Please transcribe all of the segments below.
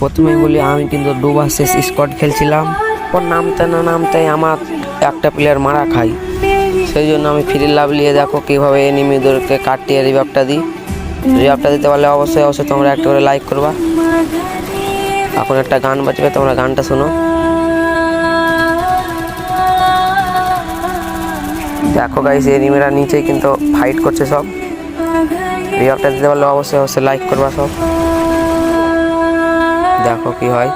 প্রথমে বলি আমি কিন্তু দু ভার্সেস স্কোয়াড খেলছিলাম পর নামতে না নামতে আমার একটা প্লেয়ার মারা খাই। সেই জন্য আমি ফ্রি লাভ নিয়ে দেখো কীভাবে এনিমিদেরকে কাটিয়ে রিভাবটা দিই। রিভাবটা দিতে পারলে অবশ্যই অবশ্যই তোমরা একটা করে লাইক করবা। এখন একটা গান বাজবে, তোমরা গানটা শোনো। দেখো গাইস এনিমিরা নিচেই কিন্তু ফাইট করছে সব। রিভাবটা দিতে পারলে অবশ্যই অবশ্যই লাইক করবা সব। দেখো কি হয়।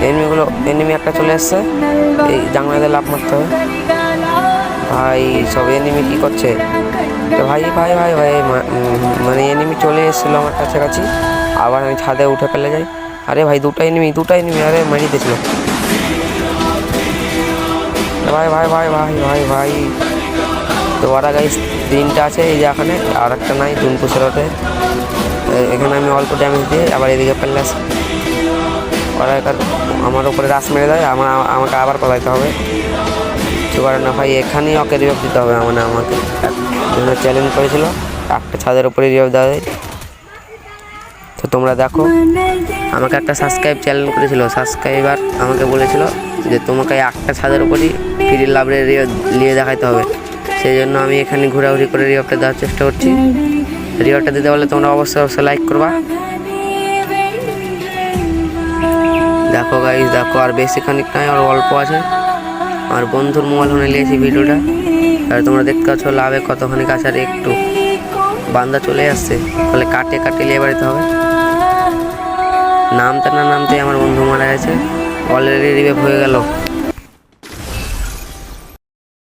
এনিমিগুলো এনিমি একটা চলে এসছে। এই জাংলাতে লাভ মারতে হবে ভাই, সব এনিমি কি করছে? তো ভাই ভাই ভাই ভাই মানে এনিমি চলে এসেছিল আমার কাছাকাছি। আবার আমি ছাদে উঠে ফেলে যাই। আরে ভাই, দুটো এনিমি দুটো এনিমি আরে মারিয়ে দিয়েছিল। ভাই ভাই ভাই ভাই ভাই ভাই। তো ওরা গাইস তিনটা আছে এই যে এখানে আর একটা নাই এ- এখানে আমি অল্প ড্যামেজ দিয়ে আবার এদিকে আসে। ওরা আমার উপরে রাস মেরে দেয়, আমার আমাকে আবার পালাইতে হবে। কিছু না ভাই এখানেই ওকে রিভাব দিতে হবে মানে আমাকে। চ্যালেঞ্জ করেছিল, একটা ছাদের উপরে রিভাব দেওয়া যায়। তো তোমরা দেখো, আমাকে একটা সাবস্ক্রাইব চ্যালেঞ্জ করেছিল সাবস্ক্রাইবার আমাকে বলেছিল যে তোমাকে একটা ছাদের উপরই ফ্রি লাভরে নিয়ে দেখাতে হবে। সেই জন্য আমি এখানে ঘোরাঘুরি করে রিভাবটা দেওয়ার চেষ্টা করছি। রিভাবটা দিতে পারলে তোমরা অবশ্যই অবশ্যই লাইক করবা। দেখো গাইজ দেখো, আর বেশি খানিক নাই আর অল্প আছে। আর বন্ধুর মোবাইল ফোনে নিয়েছি ভিডিওটা। আর তোমরা দেখতে পাচ্ছ, লাভে কতখানি কাছে আর একটু বান্দা চলে আসছে। ফলে কাটে কাটে নিয়ে বাড়িতে হবে। নামতে না নামতে আমার বন্ধু মারা গেছে। অলরেডি রিভেভ হয়ে গেল।